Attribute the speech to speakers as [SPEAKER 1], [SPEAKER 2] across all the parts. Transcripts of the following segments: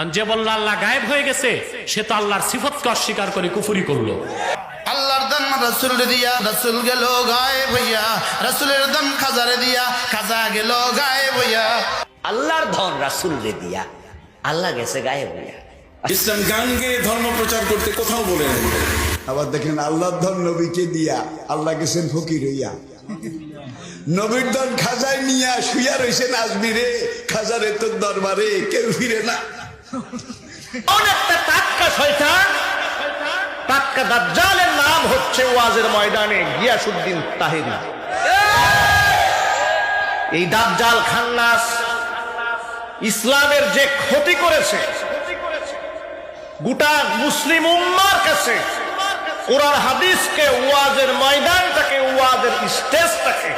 [SPEAKER 1] আর যে বলল আল্লাহ গায়েব হয়ে গেছে সে তো আল্লাহর সিফতকে অস্বীকার করে কুফুরি করল।
[SPEAKER 2] আল্লাহর দান রসুল দিয়া রসুল গেল গায়েব হইয়া। রসুলের দান খাজারে দিয়া খাজা গেল গায়েব হইয়া।
[SPEAKER 3] আল্লাহর ধন রাসুল রে দিয়া আল্লাহ গেছে গায়ে হইয়া।
[SPEAKER 4] ইসলাম গান গেয়ে ধর্ম প্রচার করতে কোথাও বলে
[SPEAKER 5] আবার দেখেন আল্লাহর ধন নবীকে দিয়া আল্লাহ গেছেন ফকির হইয়া। নবীর ধন খাজায় নিয়া শুয়া রয়েছেন আজমিরে খাজারে তোর দরবারে কেউ ফিরে না।
[SPEAKER 6] দাজ্জালের নাম হচ্ছে ওয়াজের ময়দানে গিয়াসুদ্দিন এই খান্নাস ইসলামের যে ক্ষতি করেছে, গোটা মুসলিম উম্মার কাছে কোরআন হাদিসকে, ওয়াজের ময়দানটাকে, ওয়াজের স্টেজটাকে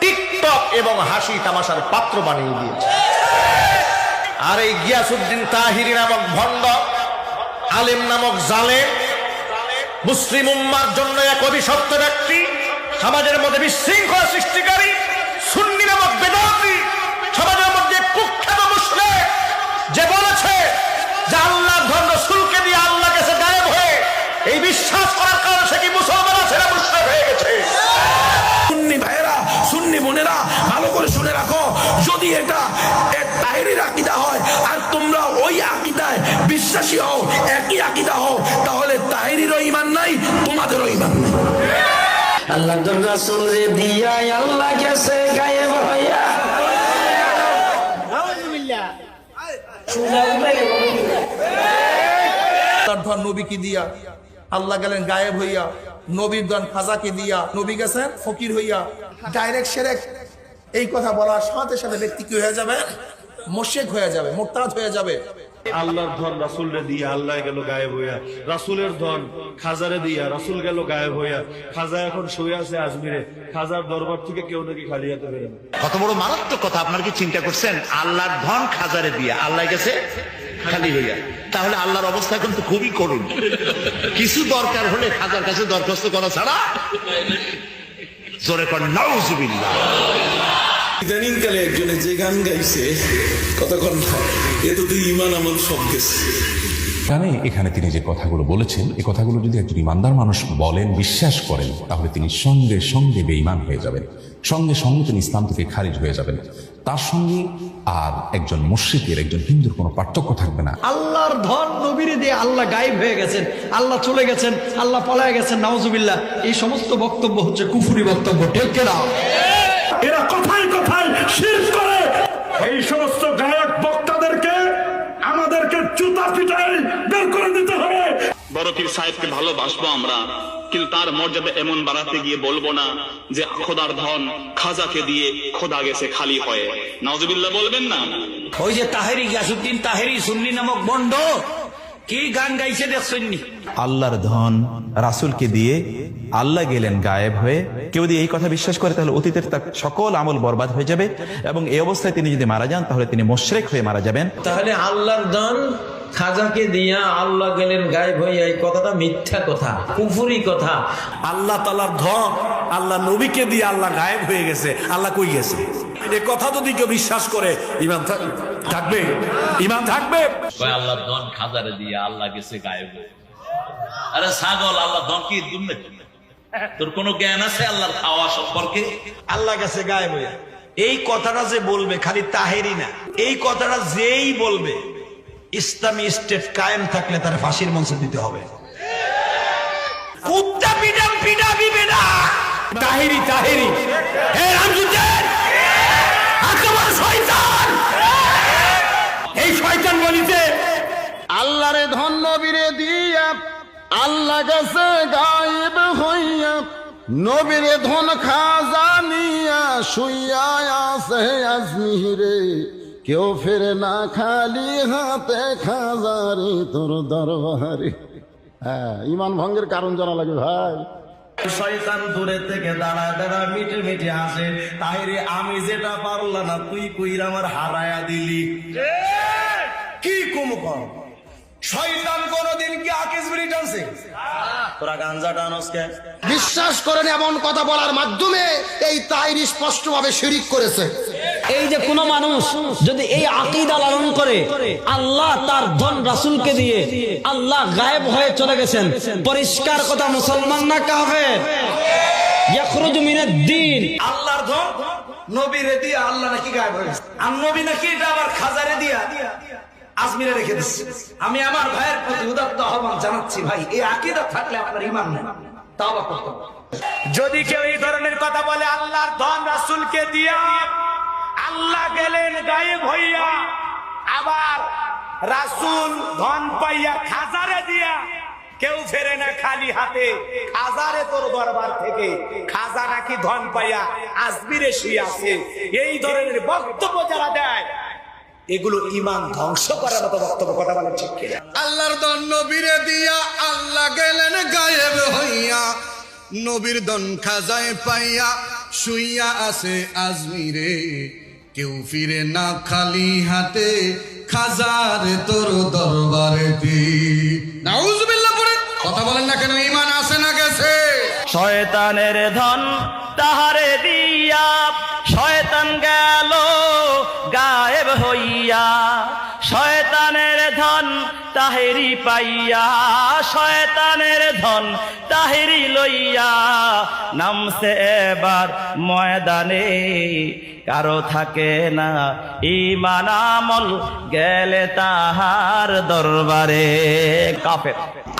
[SPEAKER 6] টিকটক এবং হাসি তামাশার পাত্র বানিয়ে দিয়েছে। আর এই গিয়াসুদ্দিন তাহিরি নামক ভণ্ড, আলেম নামক জালেম, মুসলিম উম্মার জন্য এক অভিশপ্ত ব্যক্তি, সমাজের মধ্যে বিশৃঙ্খলা সৃষ্টিকারী, সুন্নি নামক বেদাতি, সমাজের মধ্যে কুখ্যাত মুসলিম, যে বলেছে যে আল্লাহ ধন রসুলকে দিয়ে আল্লাহ গেছে গায়েব হয়ে, এই বিশ্বাস করার কারণে সে কি মুসলমান আছে না মুসলিম হয়ে গেছে?
[SPEAKER 4] সুন্নি ভাইয়েরা, সুন্নি বোনেরা, ভালো করে শুনে রাখো। যদি এটা এ তাহেরির আকিদা হয় আর তোমরা ওই আকিদায় বিশ্বাসী হও একই আকিদা হও তাহলে তাহেরিরও ইমান নাই তোমাদেরও ইমান নাই।
[SPEAKER 3] আল্লাহ রাসুল রে দিয়া আল্লাহ গেছে গায়ে হইয়া।
[SPEAKER 7] আল্লাহর ধন নবীকে দিয়া আল্লাহ গেলেন গায়েব হইয়া নবীর ধন খাজাকে দিয়া নবী গেছেন ফকির হইয়া। ডাইরেক্ট সেরেক এই কথা বলার সাথে সাথে ব্যক্তি কি হয়ে যাবে? মোশেক হয়ে যাবে মোরতাদ হয়ে যাবে।
[SPEAKER 8] আল্লাহর ধন রাসুলরে দিয়ে আল্লাহ গেল গায়েব হইয়া। রাসুলের ধন খাজারে দিয়া রাসুল গেল গায়েব হইয়া। খাজা এখন শুয়ে আছে আজমিরে। খাজার দরবার থেকে কেউ নাকি খালি হাতে বেরোবে
[SPEAKER 2] কত বড় মারাত্মক কথা আপনার কি চিন্তা করছেন? আল্লাহর ধন খাজারে দিয়া আল্লাহ গেছে খালি হইয়া। তাহলে আল্লাহর অবস্থা কিন্তু খুবই করুন কিছু দরকার হলে খাজার কাছে দরখাস্ত করা ছাড়া জোরে কর নাউজুবিল্লাহ।
[SPEAKER 4] ইদানিং কালে একজনে যে গান গাইছে কতক্ষণ তো ইমান আমার সব গেছে।
[SPEAKER 9] এখানে এখানে তিনি যে কথাগুলো বলেছেন এই কথাগুলো যদি একজন ইমানদার মানুষ বলেন বিশ্বাস করেন তাহলে তিনি সঙ্গে সঙ্গে বেঈমান হয়ে যাবেন। সঙ্গে সঙ্গে তিনি ইসলাম থেকে খারিজ হয়ে যাবেন। তার সঙ্গে আর একজন মুশ্রিকের একজন হিন্দুর কোনো পার্থক্য থাকবে না।
[SPEAKER 10] আল্লাহর ধন নবীরে দিয়ে আল্লাহ গায়েব হয়ে গেছেন আল্লাহ চলে গেছেন আল্লাহ পালায় গেছেন নাওজুবিল্লাহ এই সমস্ত বক্তব্য হচ্ছে কুফুরি বক্তব্য ঠিক না
[SPEAKER 8] এরা কথায় কথায় শেষ করে। এই সমস্ত গায়ক বক্তাদেরকে আমাদেরকে জুতা পিটাই বের করে দিতে হবে।
[SPEAKER 11] বড় পীর সাহেবকে ভালোবাসবো আমরা কিন্তু তার মর্যাদা এমন বাড়াতে গিয়ে বলব না যে খোদার ধন খাজাকে দিয়ে খোদা গেছে খালি হয়ে। নজবিল্লা বলবেন না?
[SPEAKER 3] ওই যে তাহেরি গিয়াসুদ্দিন তাহেরি সুন্নি নামক বন্ড কি গান গাইছে দেখছেননি?
[SPEAKER 12] আল্লাহর ধন রাসুলকে দিয়ে আল্লাহ গেলেন গায়েব হয়ে। কেউ যদি এই কথা বিশ্বাস করে তাহলে অতীতের তার সকল আমল বরবাদ হয়ে যাবে এবং এই অবস্থায় তিনি যদি মারা যান তাহলে তিনি মোশরেক হয়ে মারা যাবেন।
[SPEAKER 10] তাহলে আল্লাহর ধন খাজাকে দিয়া আল্লাহ গেলেন গায়েব হইয়া এই কথাটা মিথ্যা কথা কুফুরি কথা।
[SPEAKER 6] আল্লাহ তালার ধন আল্লাহ নবীকে দিয়ে আল্লাহ গায়েব হয়ে গেছে। আল্লাহ কই গেছে? এ কথা যদি কেউ বিশ্বাস করে ইমান থাক- থাকবে? ইমান থাকবে?
[SPEAKER 11] আল্লাহর ধন খাজারে দিয়ে আল্লাহ গেছে গায়েব আরে ছাগল আল্লাহ ধন কি দুমনে তোর কোনো জ্ঞান আছে আল্লাহর খাওয়া সম্পর্কে?
[SPEAKER 10] আল্লাহ গেছে গায়েব হইয়া এই কথাটা যে বলবে খালি তাহেরি না। এই কথাটা যেই বলবে ইসলামী স্টেট কায়েম থাকলে তার ফাঁসির মঞ্চে দিতে হবে। কুত্তা পিটাম পিটাবি বেটা
[SPEAKER 1] তাহিরি তাহিরি। হে রামজুদ্দিন আক্রমণ শয়তান! এই শয়তান বলিতে
[SPEAKER 2] আল্লাহরে ধন নবীরে দিয়া আল্লাহ গেছে গায়েব হইয়া নবীরে ধন খাজা নিয়া শুইয়া আছে আজমিরে। কেউ ফেরে না খালি হাতে খাজারে তোর দরবারে। হ্যাঁ ইমান ভঙ্গের কারণ জানা লাগে ভাই।
[SPEAKER 6] শয়তান দূরে থেকে দাঁড়া দাঁড়া মিটে মিটে আসে তাইরে আমি যেটা পারলাম না তুই কইরা আমার হারায়া দিলি। কুম কম শয়তান কোনদিন কি আকিস বিড়ি টানছে? তোরা গাঞ্জা টানস
[SPEAKER 2] বিশ্বাস করেন এমন কথা বলার মাধ্যমে এই তাইরি স্পষ্টভাবে শিরিক করেছে।
[SPEAKER 13] এই যে কোন মানুষ যদি এই আকিদা লালন করে আল্লাহ তার ধন রাসুলকে দিয়ে আল্লাহ গায়েব হয়ে চলে গেছেন। পরিষ্কার কথা মুসলমান না কাফের? ইয়াখরুজু মিনাদ দ্বীন
[SPEAKER 10] আল্লাহর ধন নবীরে দিয়া আল্লাহ নাকি গায়েব হয়ে গেছে। আর নবী নাকি এটা আবার খাজারে দিয়া। আজমিরে রেখে দিচ্ছে। আমি আমার ভাইয়ের প্রতি উদাত্ত আহ্বান জানাচ্ছি, ভাই, এই আকিদা থাকলে আপনার ইমান নেই। তাও বা করতে
[SPEAKER 14] যদি কেউ এই ধরনের কথা বলে, আল্লাহর ধন রাসূলকে দিয়া আল্লাহ গেলেন গায়েব হইয়া, আবার রাসূল ধন পাইয়া খাজারে দিয়া, কেউ ফেরে না খালি হাতে। খাজারে তোর দরবার থেকে খাজা নাকি ধন পাইয়া আজমিরে শুয়ে আছে। এই ধরনের বক্তব্য যারা দেয় এগুলো ইমান ধ্বংস করার মতো বক্তব্য কথা বলে ঠিক কিনা?
[SPEAKER 15] আল্লাহর দন নবীরে দিয়া আল্লাহ গেলেন গায়েব হইয়া। নবীর দন খাজায় পাইয়া শুইয়া আছে আজমিরে। কেউ ফিরে না খালি হাতে খাজার তোর দরবারে নাউজুবিল্লাহ পড়ে কথা বলেন না কেন ইমান আছে না গেছে?
[SPEAKER 14] শয়তানের ধন তাহারে দিয়া শয়তান গেল হইয়া শয়তানের ধন তাহেরি পাইয়া শয়তানের ধন তাহেরি লইয়া নামছে এবার ময়দানে। কারও থাকে না ইমান আমল গেলে তাহার দরবারে। কাফের।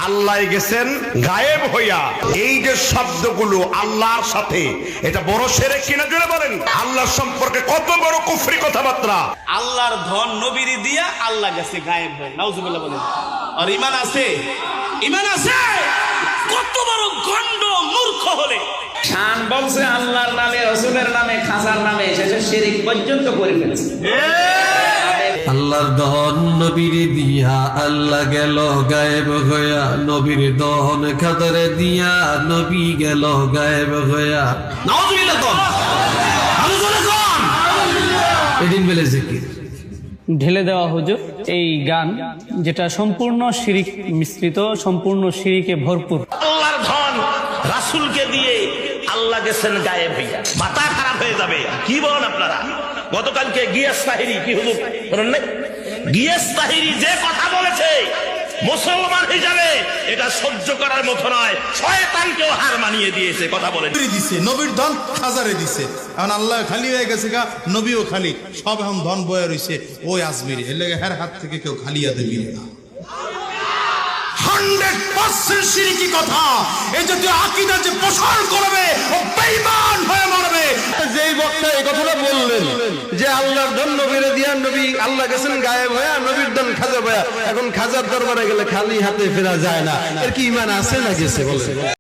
[SPEAKER 16] আল্লাহ গেছেন গায়েব হইয়া। এই যে শব্দগুলো আল্লাহর সাথে এটা বড় সেরে কিনা জুড়ে বলেন? আল্লাহর সম্পর্কে কত বড় কুফরি কথাবার্তা।
[SPEAKER 10] আল্লাহর ধন নবীরে দিয়া আল্লাহ গেছে গায়েব হয়ে। নাউজুবিল্লাহ বলেন। আর ইমান আছে? ইমান আছে? কত বড় গন্ড মূর্খ হলে?
[SPEAKER 13] শান বলছে আল্লাহর নামে রসুলের নামে খাসার নামে শেষে শিরিক পর্যন্ত করে ফেলছে।
[SPEAKER 15] আল্লাহর দহন নবীর দিয়া আল্লাহ গেল গায়েব হইয়া নবীর দহন খাতারে দিয়া নবী গেল গায়েব হইয়া।
[SPEAKER 10] নাউজুবিল্লাহ কোন আলোচনা কোন?
[SPEAKER 15] এদিন বেলে জিকির।
[SPEAKER 13] ঢেলে দেওয়া হুজুর, এই গান, যেটা সম্পূর্ণ শিরিক মিশ্রিত, সম্পূর্ণ শিরিকে ভরপুর।
[SPEAKER 14] আল্লাহর ধন রাসূলকে দিয়ে আল্লাহ গেছেন গায়েব হইয়া। মাথা খারাপ হয়ে যাবে। কি বলেন আপনারা? গতকালকে গিয়াস তাহিরি, কি হুজুর? বলেন নাই? গিয়াস তাহিরি যে কথা বলেছে মুসলমান হিসাবে এটা সহ্য করার মতো নয়। শয়তানকেও হার মানিয়ে দিয়েছে, কথা বলে
[SPEAKER 15] দিছে, নবীর ধন খাজারে দিছে। এখন আল্লাহ খালি হয়ে গেছে গা, নবীও খালি। সব এখন ধন বয়ে রইছে, ওই আজমির। এর লেগে হের হাত থেকে কেউ খালিয়া দেবি না। হান্ড্রেড পার্সেন্ট সিরিকি কথা। এই জাতীয় আকিদা যে প্রসার করবে, ও যেই বক্তা এই কথাটা বললেন যে আল্লাহর ধন নবীরে দিয়া নবী আল্লাহ গেছেন গায়েব হয়ে নবীর ধন খাজা ভয়া এখন খাজার দরবারে গেলে খালি হাতে ফেরা যায় না। এর কি ইমান আছে না গেছে বলে